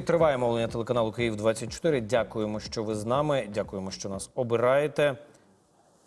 Триває мовлення телеканалу Київ 24 Дякуємо, що ви з нами. Дякуємо, що нас обираєте.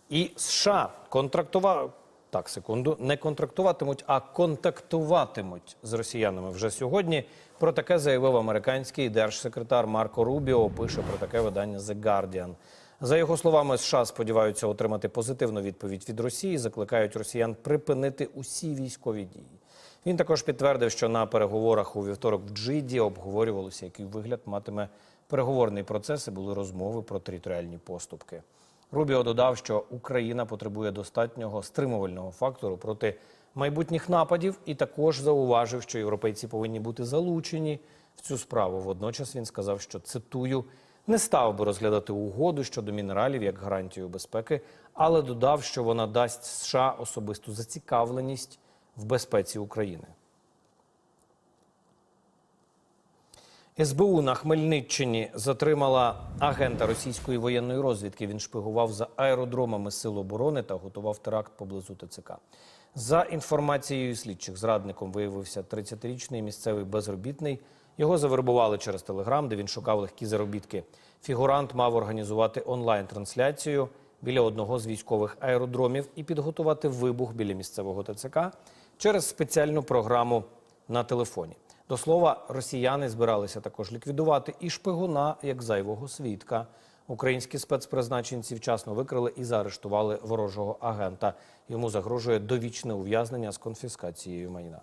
І США контрактува... так, секунду, не контрактуватимуть, а контактуватимуть з росіянами вже сьогодні. Про таке заявив американський держсекретар Марко Рубіо. Пише про таке видання The Guardian. За його словами, США сподіваються отримати позитивну відповідь від Росії. Закликають росіян припинити усі військові дії. Він також підтвердив, що на переговорах у вівторок в Джиді обговорювалося, який вигляд матиме переговорний процес і були розмови про територіальні поступки. Рубіо додав, що Україна потребує достатнього стримувального фактору проти майбутніх нападів, і також зауважив, що європейці повинні бути залучені в цю справу. Водночас він сказав, що цитую. Не став би розглядати угоду щодо мінералів як гарантію безпеки, але додав, що вона дасть США особисту зацікавленість в безпеці України. СБУ на Хмельниччині затримала агента російської воєнної розвідки. Він шпигував за аеродромами Сил оборони та готував теракт поблизу ТЦК. За інформацією слідчих, зрадником виявився 30-річний місцевий безробітний. Його завербували через телеграм, де він шукав легкі заробітки. Фігурант мав організувати онлайн-трансляцію біля одного з військових аеродромів і підготувати вибух біля місцевого ТЦК через спеціальну програму на телефоні. До слова, росіяни збиралися також ліквідувати і шпигуна як зайвого свідка. Українські спецпризначенці вчасно викрили і заарештували ворожого агента. Йому загрожує довічне ув'язнення з конфіскацією майна.